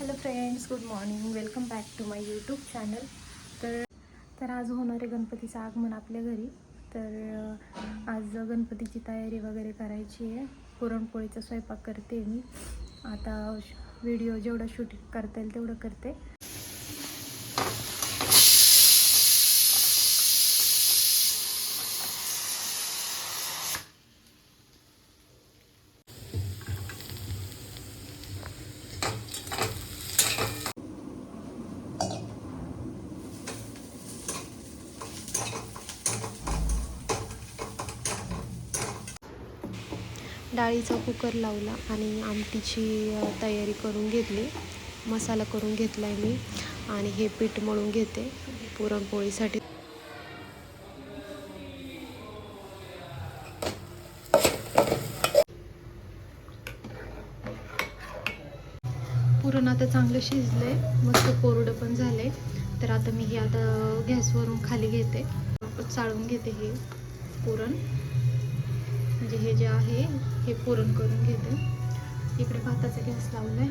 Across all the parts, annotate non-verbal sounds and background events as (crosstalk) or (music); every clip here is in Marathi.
Hello friends good morning welcome back to my YouTube channel तर तर आज होणारे गणपतीचं आगमन आपल्या घरी. तर आज गणपतीची तयारी वगैरे करायची आहे. पुरणपोळीचा स्वयंपाक करते मी. आता व्हिडिओ जेवढं शूट करता येईल तेवढं करते. डाळीचा कुकर लावला आणि आमटीची तयारी करून घेतली. मसाला करून घेतला आहे मी आणि हे पीठ मळून घेते पुरणपोळीसाठी. पुरण आता चांगलं शिजलंय मस्त कोरडं पण झालंय. तर आता मी हे आता गॅसवरून खाली घेते. चाळून घेते हे पुरण. म्हणजे हे जे आहे हे पुरण करून घेते. इकडे भाताचा गॅस लावला आहे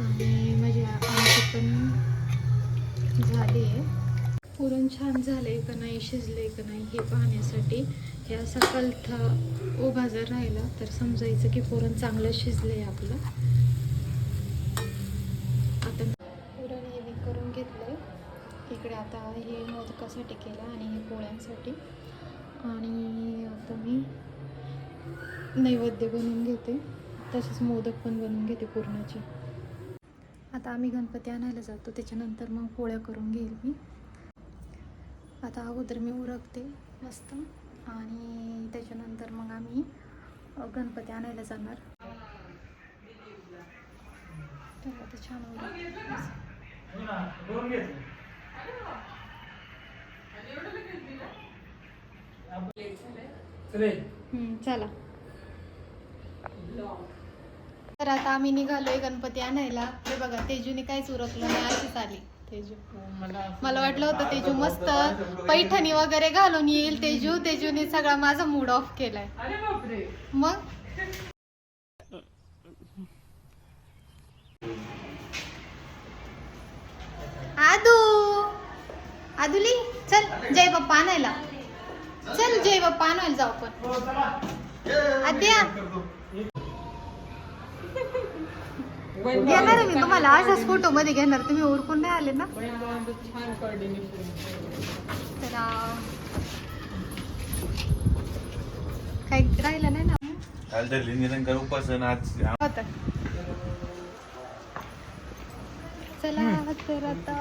आणि माझी आमटी पण झाली आहे. पुरण छान झालंय का नाही शिजलंय का नाही हे पाहण्यासाठी. हे असा कलथा उभा जर राहिला तर समजायचं की पुरण चांगलं शिजलंय आपलं. आता पुरण हे मी करून घेतलंय. इकडे आता हे मोदकासाठी केलं आणि हे पोळ्यांसाठी. आणि आता मी नैवेद्य बनवून घेते. तसेच मोदक पण बनवून घेते पुरणाचे. आता आम्ही गणपती आणायला जातो. त्याच्यानंतर मग पोळ्या करून घेईल मी. आता अगोदर मी उरकते मस्त. आणि त्याच्यानंतर मग आम्ही गणपती आणायला जाणार. तर आता छान उरकते. चला. तर आता आम्ही निघालोय गणपती आणायला. हे बघा तेजूने काहीच उरकलं नाही अशीच आली. तेजू. मला वाटलं होतं तेजू मस्त पैठणी वगैरे घालून येईल. तेजू तेजूने सगळा माझा मूड ऑफ केलाय. मग? आदू. आदुली चल जय बाप्पा आणायला. चल जय बाप्पा आणायला जाऊ पण आद्या घेणार मी तुम्हाला. अशाच फोटो मध्ये घेणार. तुम्ही उरकून नाही आले ना? तर काही राहिलं नाही ना? काल धरली निरंकार उपासन आज होतं. चला तर आता.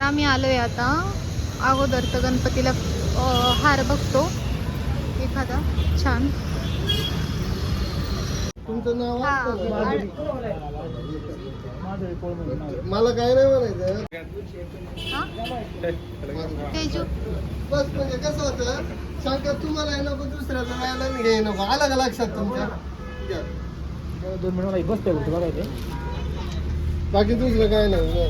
आम्ही आलोय आता. अगोदर तर गणपतीला हार बघतो. एखादा. छान. तुमचं नाव मला काय नाही म्हणायचं? तेजू. बस म्हणजे कसं होतं शंका तुम्हाला आहे नको दुसऱ्याला राहायला नाही घ्याय नको. आलं का लक्षात तुमच्या. दोन मिनिट कुठे बघायचे बाकी दुसरं काय नाही.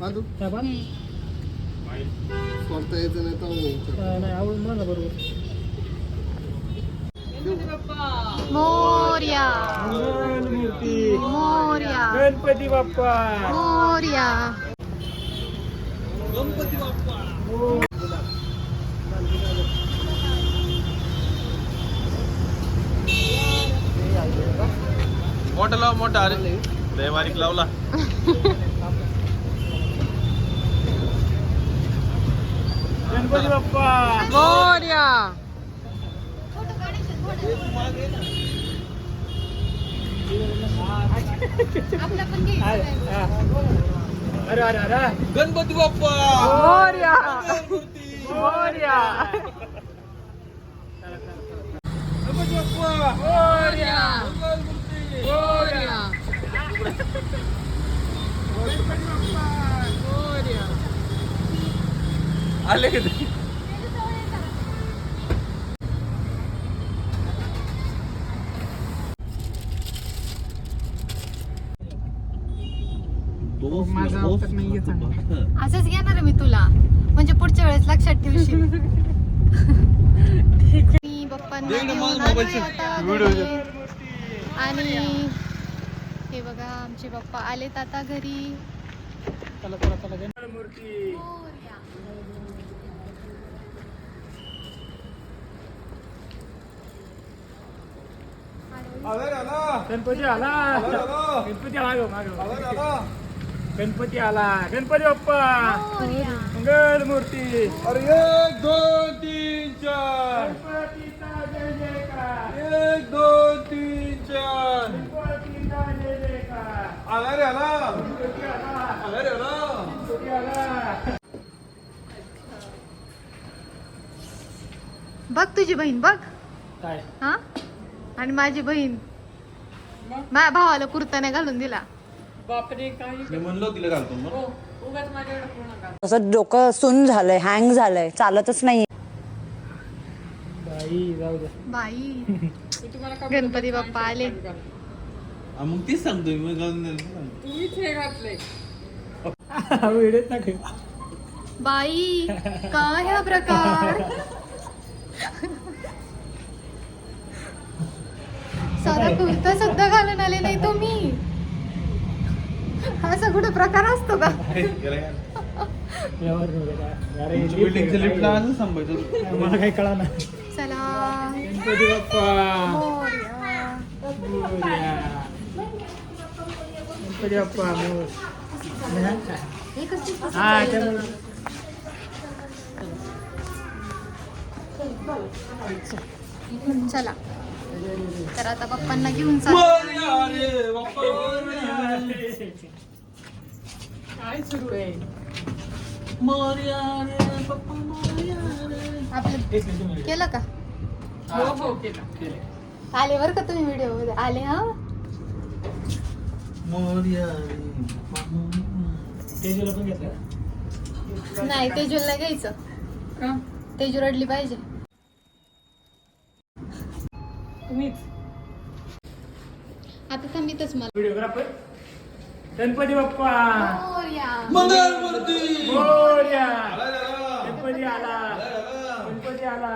बाजू सोडता यायचं नाही तर नाही. आवडून मला बरोबर. मोर्या. मूर्ती मोर्या. गणपती बाप्पा. मोर्या. मोठा लाव मोठा. अरे लय बारीक लावला. (laughs) गणपती बाप्पा मोर्या आपला पण घ्यायचं अरे अरे अरे गणपती बाप्पा मोर्या मोर्या गणपती बाप्पा मोर्या मोर्या आले का (laughs) असंच घेणार मी तुला. म्हणजे पुढच्या वेळेस लक्षात ठेवशील. (laughs) मी. आणि हे बघा आमचे पप्पा आलेत आता घरी. चला चला चला गणपती मूर्ती गणपती आला. गणपती आला गो मागं. गणपती आला. गणपती बाप्पा. मंगल मूर्ती अरे एक दोन तीन चार. एक दोन तीन चार. आला रे आला. आला. आला रे आला. बघ तुझी बहीण बघ. काय? हा? आणि माझी बहीण. माझ्या भावाला कुर्ता नाही घालून दिला. बापरे काही मी म्हणलो तिला घालतो मग उगाच माझ्याकडे पूर्ण नका असं डोकं सुन झालंय हँग झालंय चालतच नाही बाई जाऊ दे. बाई. मी तुम्हाला का गणपती बाप्पा आले. हा, मग तीच सांगतोय मी घालून द्यायला सांगतो. तुम्हीच हे घातले (laughs) व्हिडिओत ना. बाई काय हा प्रकार? (laughs) साधा कुर्ता सुद्धा घालून आले नाही तुम्ही असा कुठे प्रकार असतो का? मला काही कळा ना. गणपती बाप्पा. हे हा चला. तर आता पप्पांना घेऊन. काय सुरू आहे. आपलं. केलं का हो हो केलं. आले बरं का तुम्ही व्हिडिओमध्ये आले हा? नाही तेजूला घ्यायचं तेजू रडली पाहिजे तुम्हीच. आता थांबितच मला. व्हिडिओग्राफर गणपती बाप्पा. मंगलमूर्ती. गणपती आला. गणपती आला.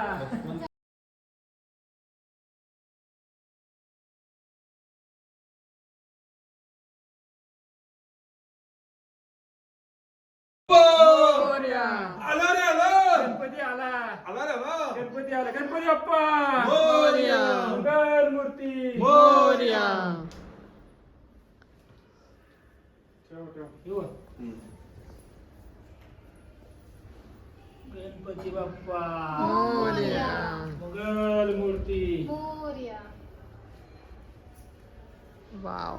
आला रे. आला. गणपती आला रे आला गणपती आला. गणपती बाप्पा. मोरया. मंगल मूर्ती मोरया. ठेव, ठेव. येऊ. गणपती बाप्पा. मोरया. मंगल मूर्ती मोरया. वाव.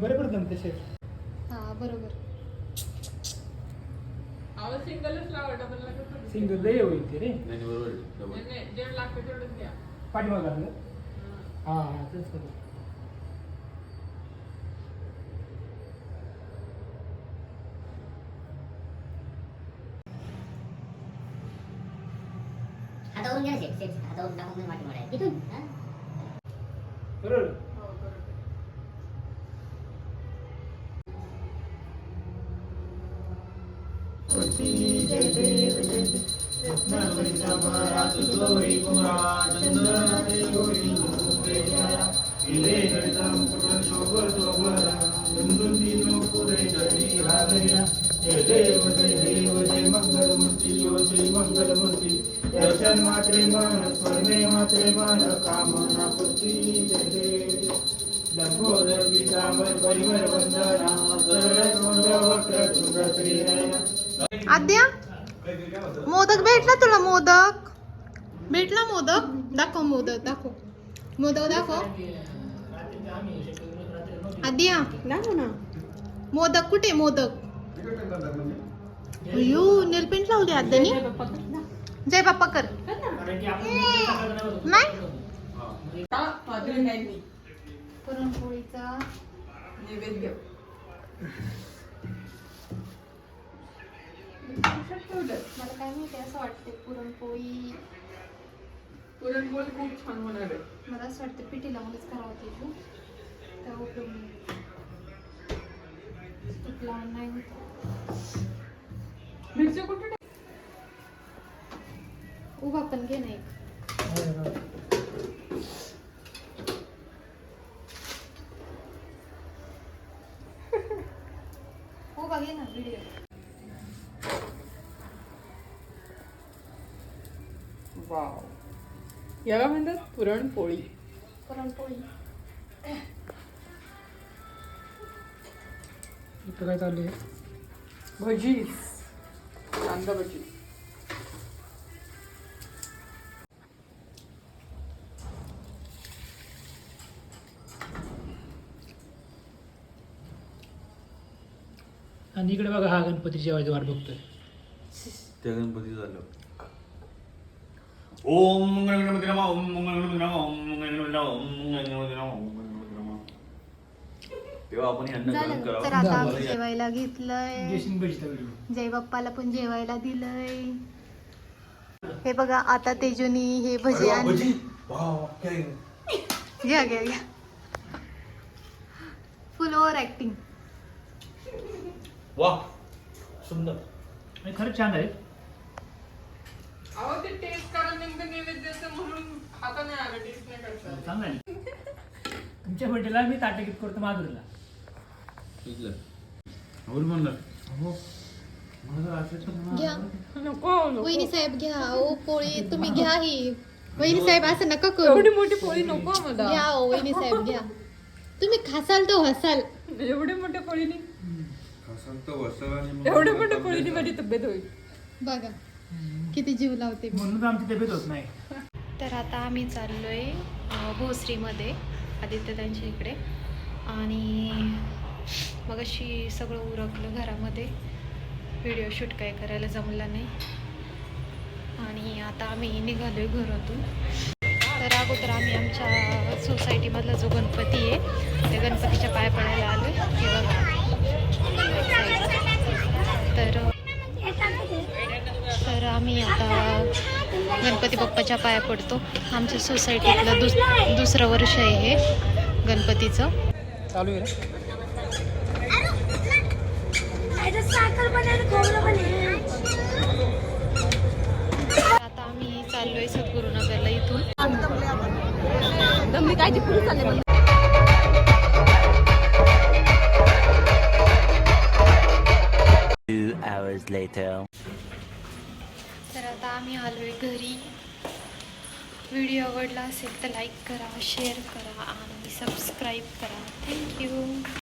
बरे पडत ना तसे हा बरोबर. सिंगल लय होईल ते रे. नाही बरोबर आहे. पाठीमाग घातलं हा. हा तेच करू. हातावरून घ्या सेट सेट हातावरून टाकून माती मारायची इथून हा? बरोबर दर्शन मात्रे मन स्वर्णे मात्रे मन कामना देव लंबोदर पीतांबर परिवर वंदना सरळ वक्र आद्या मोदक भेटला तुला मोदक? भेटला मोदक? दाखव मोदक दाखव. मोदक दाखव. आद्या. मोदक कुठे मोदक? अयो नेल पेंट लावली आद्यानी. जय बाप्पा कर. नाही. पुरणपोळीचा मला काय माहिती असं वाटते पुरणपोळी. पुरणपोळी खूप छान होणार आहे. मला असं वाटतं पिठी लावूनच करावं त्याची त्या उपयोग नाही. कुठे टाक- उभा पण घे ना एक उभा घे ना व्हिडिओ वाव याला म्हणतात पुरणपोळी. पुरणपोळी. इथं काय चालू आहे? भजीस कांदा भजी आणि इकडे बघा हा गणपती जेवायची वाट बघतोय. त्या गणपती झालं. ओम मंगळ गणपती नमा ओम मंगळ गणपती नमा ओम मंगळ गणपती नमा ओम मंगळ गणपती नमा ओम मंगळ गणपती नमा. तेव्हा आपण अन्न ग्रहण झालं तर करावं. आता आम्ही जेवायला घेतलंय. जय बाप्पाला पण जेवायला दिलंय. हे बघा आता तेजुनी हे भजी आणले. काय? घ्या घ्या घ्या. फुल ओव्हर ऍक्टिंग वा सुंदर. आणि खरंच छान आहे. अहो ते टेस्ट करा नेमकं नैवेद्याचं म्हणून खाता नाही आलं टेस्ट नाही करता. चांगलं आहे. तुमच्या मी ताटकीत करतो माधुरीला आवड म्हणलं. हो. घ्या. नको वहिनी साहेब घ्या. ओ पोळी तुम्ही घ्या ही. वहिनी साहेब असं नका एवढी करू मोठी पोळी नको घ्या ओ वहिनी साहेब घ्या. तुम्ही खासाल तो हसाल. एवढी मोठ्या पोळीनी खासाल मोठ्या पोळीनी माझी तब्येत होईल. बघा किती जीव लावते मी. म्हणून तर आमची तब्येत होत नाही. तर आता आम्ही चाललोय अं, भोसरीमध्ये आदित्य त्यांच्या इकडे. आणि मग अशी सगळं उरकलं घरामध्ये. व्हिडिओ शूट काय करायला जमलं नाही. आणि आता आम्ही निघालोय घरातून. तर अगोदर आम्ही आमच्या सोसायटीमधला जो गणपती आहे त्या गणपतीच्या पाय पडायला आलोय. हे बघा. तर तर आम्ही आता गणपती बाप्पाच्या पाया पडतो. आमच्या सोसायटीतलं दुस दुसरं वर्ष आहे हे गणपतीचं. चालू आहे आता आम्ही चाललोय सद्गुरुनगरला इथून. Two hours later. तर आता आम्ही आलोय घरी. व्हिडिओ आवडला असेल तर लाईक करा शेअर करा आणि सबस्क्राईब करा. थँक्यू